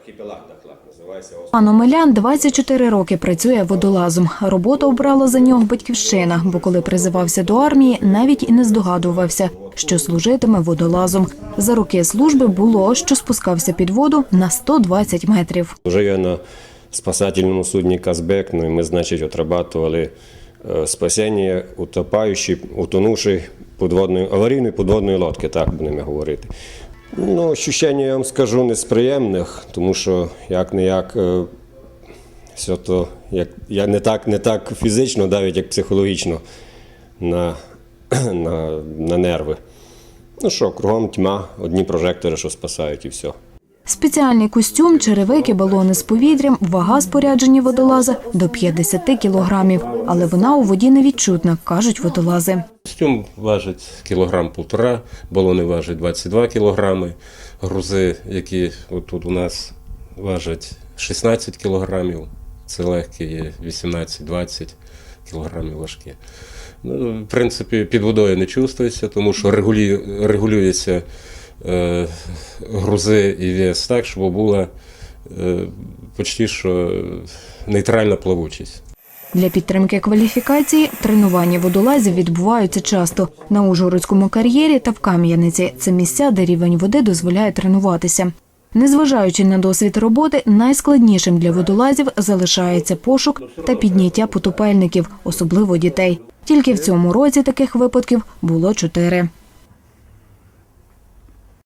Архіпелаг Дахлак називається. Пан Омелян 24 роки працює водолазом. Роботу обрала за нього батьківщина, бо коли призивався до армії, навіть і не здогадувався, що служитиме водолазом. За роки служби було, що спускався під воду на 120 метрів. Вже я на спасательному судні Казбек, ну і ми, значить, отрабатували е, спасіння утопаючої, утонувшої подводної, аварійної подводної лодки, так будемо говорити. Ну, ощущення, я вам скажу, не з приємних, тому що як не як все то як, я не, так, не так фізично, навіть як психологічно на, на, на нерви. Ну що, кругом тьма, одні прожектори, що спасають, і все. Спеціальний костюм, черевики, балони з повітрям, вага спорядження водолаза до 50 кілограмів. Але вона у воді невідчутна, кажуть водолази. Костюм важить кілограм півтора, балони важать 22 кілограми, грузи, які тут у нас важать 16 кілограмів, це легкі, є 18-20 кілограмів важкі. Ну, в принципі, під водою не чувствується, тому що регулює, регулюється е, грузи і вес так, щоб була е, почти що нейтральна плавучість. Для підтримки кваліфікації тренування водолазів відбуваються часто на Ужгородському кар'єрі та в Кам'яниці. Це місця, де рівень води дозволяє тренуватися. Незважаючи на досвід роботи, найскладнішим для водолазів залишається пошук та підняття потопельників, особливо дітей. Тільки в цьому році таких випадків було чотири.